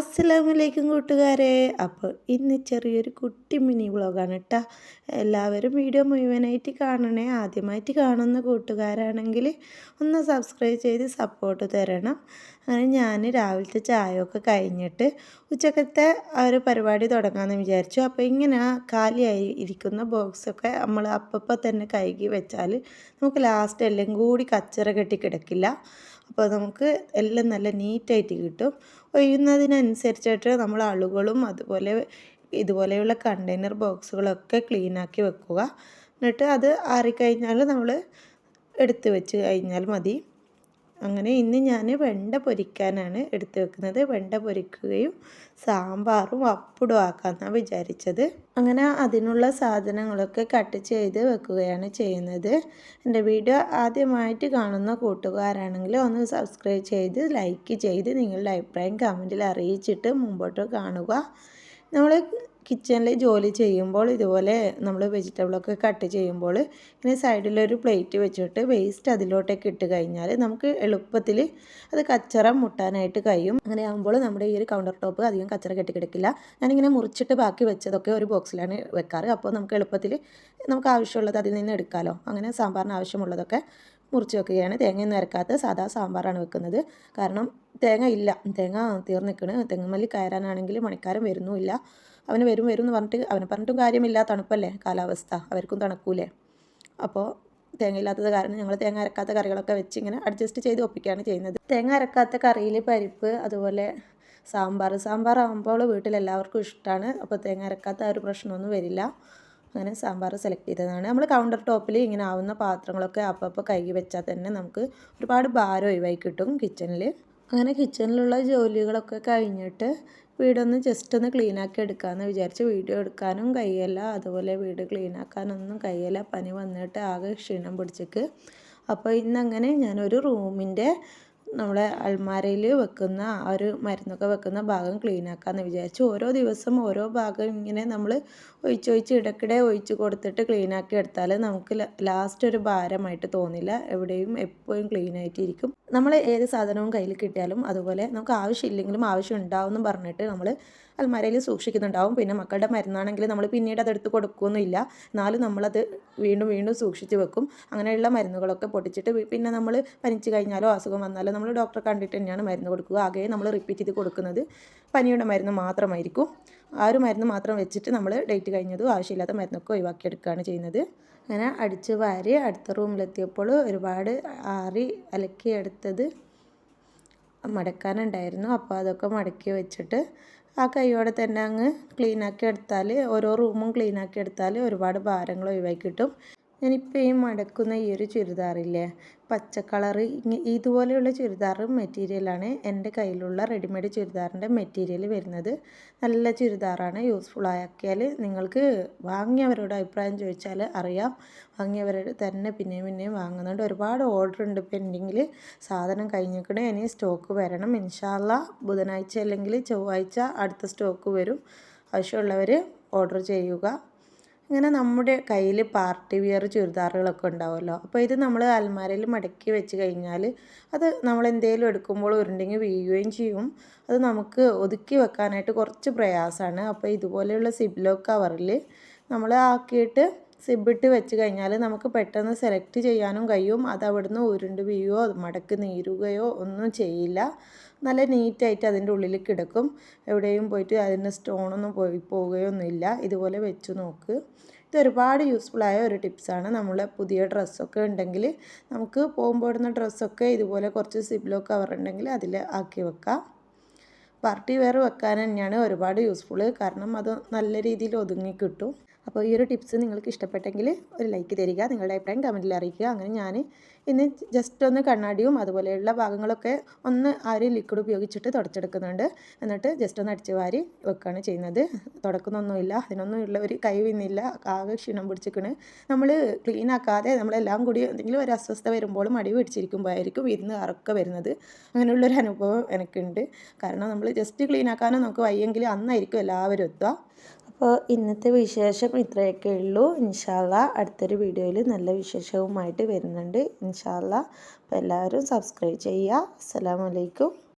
അസ്സലാമലൈക്കും കൂട്ടുകാരെ. അപ്പോൾ ഇന്ന് ചെറിയൊരു കുട്ടി മിനി വ്ളോഗാണ് കേട്ടോ എല്ലാവരും വീഡിയോ മുഴുവനായിട്ട് കാണണേ. ആദ്യമായിട്ട് കാണുന്ന കൂട്ടുകാരാണെങ്കിൽ ഒന്ന് സബ്സ്ക്രൈബ് ചെയ്ത് സപ്പോർട്ട് തരണം. അങ്ങനെ ഞാൻ രാവിലത്തെ ചായയൊക്കെ കഴിഞ്ഞിട്ട് ഉച്ചക്കത്തെ ഒരു പരിപാടി തുടങ്ങാമെന്ന് വിചാരിച്ചു. അപ്പോൾ ഇങ്ങനെ കാലിയായി ഇരിക്കുന്ന ബോക്സൊക്കെ നമ്മൾ അപ്പപ്പോൾ തന്നെ കഴുകി വെച്ചാൽ നമുക്ക് ലാസ്റ്റ് എല്ലാം കൂടി കച്ചറ കെട്ടി കിടക്കില്ല. അപ്പോൾ നമുക്ക് എല്ലാം നല്ല നീറ്റായിട്ട് കിട്ടും. ഒഴിയുന്നതിനനുസരിച്ചിട്ട് നമ്മൾ അളുകളും അതുപോലെ ഇതുപോലെയുള്ള കണ്ടെയ്നർ ബോക്സുകളൊക്കെ ക്ലീനാക്കി വെക്കുക. എന്നിട്ട് അത് ആറിക്കഴിഞ്ഞാൽ നമ്മൾ എടുത്ത് വെച്ച് കഴിഞ്ഞാൽ മതി. അങ്ങനെ ഇന്ന് ഞാൻ വെണ്ട പൊരിക്കാനാണ് എടുത്തു വെക്കുന്നത്. വെണ്ട പൊരിക്കുകയും സാമ്പാറും അപ്പടും ആക്കാമെന്നാണ് വിചാരിച്ചത്. അങ്ങനെ അതിനുള്ള സാധനങ്ങളൊക്കെ കട്ട് ചെയ്ത് വെക്കുകയാണ് ചെയ്യുന്നത്. എന്റെ വീഡിയോ ആദ്യമായിട്ട് കാണുന്ന കൂട്ടുകാരാണെങ്കിൽ ഒന്ന് സബ്സ്ക്രൈബ് ചെയ്ത് ലൈക്ക് ചെയ്ത് നിങ്ങളുടെ അഭിപ്രായം കമന്റിൽ അറിയിച്ചിട്ട് മുമ്പോട്ട് കാണുക. നമ്മൾ കിച്ചണിൽ ജോലി ചെയ്യുമ്പോൾ ഇതുപോലെ നമ്മൾ വെജിറ്റബിളൊക്കെ കട്ട് ചെയ്യുമ്പോൾ ഇങ്ങനെ സൈഡിലൊരു പ്ലേറ്റ് വെച്ചിട്ട് വേസ്റ്റ് അതിലോട്ടേക്ക് ഇട്ട് കഴിഞ്ഞാൽ നമുക്ക് എളുപ്പത്തിൽ അത് കച്ചറ മുട്ടാനായിട്ട് കഴിയും. അങ്ങനെ ആകുമ്പോൾ നമ്മുടെ ഈ ഒരു കൗണ്ടർ ടോപ്പ് അധികം കച്ചറ കെട്ടിക്കിടക്കില്ല. ഞാനിങ്ങനെ മുറിച്ചിട്ട് ബാക്കി വെച്ചതൊക്കെ ഒരു ബോക്സിലാണ് വെക്കാറ്. അപ്പോൾ നമുക്ക് എളുപ്പത്തിൽ നമുക്ക് ആവശ്യമുള്ളത് അതിൽ നിന്ന് എടുക്കാമല്ലോ അങ്ങനെ സാമ്പാറിന് ആവശ്യമുള്ളതൊക്കെ മുറിച്ച് വെക്കുകയാണ്. തേങ്ങയൊന്നും ഇറക്കാത്ത സാധാ സാമ്പാറാണ് വെക്കുന്നത്. കാരണം തേങ്ങ ഇല്ല. തേങ്ങ തീർന്നിക്കണ്. തെങ്ങുമല്ലി കയറാനാണെങ്കിൽ മണിക്കാരം വരുന്നുമില്ല. അവന് വരും വരും എന്ന് പറഞ്ഞിട്ട് അവനെ പറഞ്ഞിട്ടും കാര്യമില്ല. തണുപ്പല്ലേ കാലാവസ്ഥ. അവർക്കും തണുക്കൂലേ. അപ്പോൾ തേങ്ങയില്ലാത്തത് കാരണം ഞങ്ങൾ തേങ്ങ അരക്കാത്ത കറികളൊക്കെ വെച്ച് ഇങ്ങനെ അഡ്ജസ്റ്റ് ചെയ്ത് ഒപ്പിക്കുകയാണ് ചെയ്യുന്നത്. തേങ്ങ അരക്കാത്ത കറിയിൽ പരിപ്പ് അതുപോലെ സാമ്പാർ സാമ്പാർ ആകുമ്പോൾ വീട്ടിലെല്ലാവർക്കും ഇഷ്ടമാണ് അപ്പോൾ തേങ്ങ അരക്കാത്ത ഒരു പ്രശ്നമൊന്നും വരില്ല. അങ്ങനെ സാമ്പാർ സെലക്ട് ചെയ്തതാണ്. നമ്മൾ കൗണ്ടർ ടോപ്പിൽ ഇങ്ങനെ ആവുന്ന പാത്രങ്ങളൊക്കെ അപ്പോൾ കഴുകി വെച്ചാൽ തന്നെ നമുക്ക് ഒരുപാട് ഭാരം ഒഴിവായി കിട്ടും കിച്ചണിൽ അങ്ങനെ കിച്ചണിലുള്ള ജോലികളൊക്കെ കഴിഞ്ഞിട്ട് വീടൊന്ന് ജസ്റ്റ് ഒന്ന് ക്ലീൻ ആക്കി എടുക്കാമെന്ന് വിചാരിച്ച് വീഡിയോ എടുക്കാനും കഴിയല്ല. അതുപോലെ വീട് ക്ലീൻ ആക്കാനൊന്നും കഴിയല്ല. പനി വന്നിട്ട് ആകെ ക്ഷീണം പിടിച്ചിട്ട് അപ്പോൾ ഇന്നങ്ങനെ ഞാനൊരു റൂമിന്റെ നമ്മളെ അൾമാരയിൽ വെക്കുന്ന ആ ഒരു മരുന്നൊക്കെ വെക്കുന്ന ഭാഗം ക്ലീൻ ആക്കാമെന്ന് വിചാരിച്ചു. ഓരോ ദിവസം ഓരോ ഭാഗം ഇങ്ങനെ നമ്മൾ ഒഴിച്ച് ഇടയ്ക്കിടെ ഒഴിച്ച് കൊടുത്തിട്ട് ക്ലീൻ ആക്കി എടുത്താൽ നമുക്ക് ലാസ്റ്റ് ഒരു ഭാരമായിട്ട് തോന്നില്ല. എവിടെയും എപ്പോഴും ക്ലീൻ ആയിട്ടിരിക്കും. നമ്മൾ ഏത് സാധനവും കയ്യിൽ കിട്ടിയാലും അതുപോലെ നമുക്ക് ആവശ്യമില്ലെങ്കിലും ആവശ്യം ഉണ്ടാവും എന്ന് പറഞ്ഞിട്ട് നമ്മൾ അൽമാരയിൽ സൂക്ഷിക്കുന്നുണ്ടാവും. പിന്നെ മക്കളുടെ മരുന്നാണെങ്കിൽ നമ്മൾ പിന്നീട് അതെടുത്ത് കൊടുക്കുകയൊന്നുമില്ല എന്നാലും നമ്മളത് വീണ്ടും വീണ്ടും സൂക്ഷിച്ച് വെക്കും. അങ്ങനെയുള്ള മരുന്നുകളൊക്കെ പൊട്ടിച്ചിട്ട് പിന്നെ നമ്മൾ പനിച്ച് കഴിഞ്ഞാലോ അസുഖം വന്നാലോ നമ്മൾ ഡോക്ടറെ കണ്ടിട്ട് തന്നെയാണ് മരുന്ന് കൊടുക്കുക. ആകെ നമ്മൾ റിപ്പീറ്റ് ചെയ്ത് കൊടുക്കുന്നത് പനിയുടെ മരുന്ന് മാത്രമായിരിക്കും. ആ ഒരു മരുന്ന് മാത്രം വെച്ചിട്ട് നമ്മൾ ഡേറ്റ് കഴിഞ്ഞതും ആവശ്യമില്ലാത്ത മരുന്നൊക്കെ ഒഴിവാക്കിയെടുക്കുകയാണ് ചെയ്യുന്നത്. അങ്ങനെ അടിച്ച് വാരി അടുത്ത റൂമിലെത്തിയപ്പോൾ ഒരുപാട് ആറി അലക്കി എടുത്തത് മടക്കാനുണ്ടായിരുന്നു. അപ്പോൾ അതൊക്കെ മടക്കി വെച്ചിട്ട് ആ കൈയോടെ തന്നെ അങ്ങ് ക്ലീനാക്കി എടുത്താൽ ഓരോ റൂമും ക്ലീനാക്കി എടുത്താൽ ഒരുപാട് ഭാരങ്ങൾ ഒഴിവാക്കി കിട്ടും. ഞാനിപ്പോൾ ഈ മടക്കുന്ന ഈ ഒരു ചുരിദാറില്ലേ പച്ച കളറ് ഇതുപോലെയുള്ള ചുരിദാർ മെറ്റീരിയലാണ് എന്റെ കയ്യിലുള്ള റെഡിമെയ്ഡ് ചുരിദാറിന്റെ മെറ്റീരിയൽ വരുന്നത്. നല്ല ചുരിദാറാണ് യൂസ്ഫുൾ ആക്കിയാൽ നിങ്ങൾക്ക് വാങ്ങിയവരോട് അഭിപ്രായം ചോദിച്ചാൽ അറിയാം. വാങ്ങിയവരോട് തന്നെ പിന്നെയും പിന്നെയും വാങ്ങുന്നുണ്ട്. ഒരുപാട് ഓർഡർ ഉണ്ട് പെൻഡിങ്ങിൽ സാധനം കഴിഞ്ഞിരിക്കണേ ഇനി സ്റ്റോക്ക് വരണം. ഇൻഷാല്ല ബുധനാഴ്ച അല്ലെങ്കിൽ ചൊവ്വാഴ്ച അടുത്ത സ്റ്റോക്ക് വരും. ആവശ്യമുള്ളവർ ഓർഡർ ചെയ്യുക. ഇങ്ങനെ നമ്മുടെ കയ്യിൽ പാർട്ടി വിയർ ചുരിദാറുകളൊക്കെ ഉണ്ടാവുമല്ലോ. അപ്പോൾ ഇത് നമ്മൾ അൽമാരയിൽ മടക്കി വെച്ച് കഴിഞ്ഞാൽ അത് നമ്മൾ എന്തെങ്കിലും എടുക്കുമ്പോൾ ഉരുണ്ടെങ്കിൽ വീഴുകയും ചെയ്യും. അത് നമുക്ക് ഒതുക്കി വെക്കാനായിട്ട് കുറച്ച് പ്രയാസമാണ്. അപ്പോൾ ഇതുപോലെയുള്ള സിബ്ലോ കവറിൽ നമ്മൾ ആക്കിയിട്ട് സിബിട്ട് വെച്ച് കഴിഞ്ഞാൽ നമുക്ക് പെട്ടെന്ന് സെലക്ട് ചെയ്യാനും കഴിയും. അത് അവിടുന്ന് ഉരുണ്ട് വീഴുകയോ മടക്ക് നീരുകയോ ഒന്നും ചെയ്യില്ല. നല്ല നീറ്റായിട്ട് അതിന്റെ ഉള്ളിൽ കിടക്കും. എവിടെയും പോയിട്ട് അതിന്റെ സ്റ്റോണൊന്നും പോയി പോവുകയൊന്നുമില്ല. ഇതുപോലെ വെച്ച് നോക്ക്. ഇത് ഒരുപാട് യൂസ്ഫുള്ളായ ഒരു ടിപ്സാണ് നമ്മളെ പുതിയ ഡ്രസ്സൊക്കെ ഉണ്ടെങ്കിൽ നമുക്ക് പോകുമ്പോൾ ഇടുന്ന ഡ്രസ്സൊക്കെ ഇതുപോലെ കുറച്ച് സിബ്ലോ കവർ ഉണ്ടെങ്കിൽ അതിൽ ആക്കി വെക്കാം. പാർട്ടി വെയർ വെക്കാൻ തന്നെയാണ് ഒരുപാട് യൂസ്ഫുൾ കാരണം അത് നല്ല രീതിയിൽ ഒതുങ്ങി കിട്ടും. അപ്പോൾ ഈ ഒരു ടിപ്സ് നിങ്ങൾക്ക് ഇഷ്ടപ്പെട്ടെങ്കിൽ ഒരു ലൈക്ക് തരിക നിങ്ങളുടെ അഭിപ്രായം കമന്റിൽ അറിയിക്കുക. അങ്ങനെ ഞാൻ ഇന്ന് ജസ്റ്റ് ഒന്ന് കണ്ണാടിയും അതുപോലെയുള്ള ഭാഗങ്ങളൊക്കെ ഒന്ന് ആ ഒരു ലിക്വിഡ് ഉപയോഗിച്ചിട്ട് തുടച്ചെടുക്കുന്നുണ്ട്. എന്നിട്ട് ജസ്റ്റ് ഒന്ന് അടിച്ച് വാരി വെക്കുകയാണ് ചെയ്യുന്നത്. തുടക്കുന്നൊന്നുമില്ല അതിനൊന്നും ഉള്ള ഒരു കഴിവിന്നില്ല ആകെ ക്ഷീണം പിടിച്ചിക്കണ് നമ്മൾ ക്ലീൻ ആക്കാതെ നമ്മളെല്ലാം കൂടി എന്തെങ്കിലും ഒരു അസ്വസ്ഥ വരുമ്പോൾ മടി പിടിച്ചിരിക്കുമ്പോഴായിരിക്കും ഇരുന്ന് അറക്കെ വരുന്നത്. അങ്ങനെയുള്ളൊരു അനുഭവം എനിക്കുണ്ട്. കാരണം നമ്മൾ ജസ്റ്റ് ക്ലീൻ ആക്കാനോ നമുക്ക് വയ്യെങ്കിൽ അന്നായിരിക്കും എല്ലാവരും എത്തുക. അപ്പോൾ ഇന്നത്തെ വിശേഷം ഇത്രയൊക്കെ ഉള്ളൂ. ഇൻഷാല്ല അടുത്തൊരു വീഡിയോയിൽ നല്ല വിശേഷവുമായിട്ട് വരുന്നുണ്ട്. ഇൻഷാല്ല അപ്പോൾ എല്ലാവരും സബ്സ്ക്രൈബ് ചെയ്യുക. അസ്സാം വലൈക്കും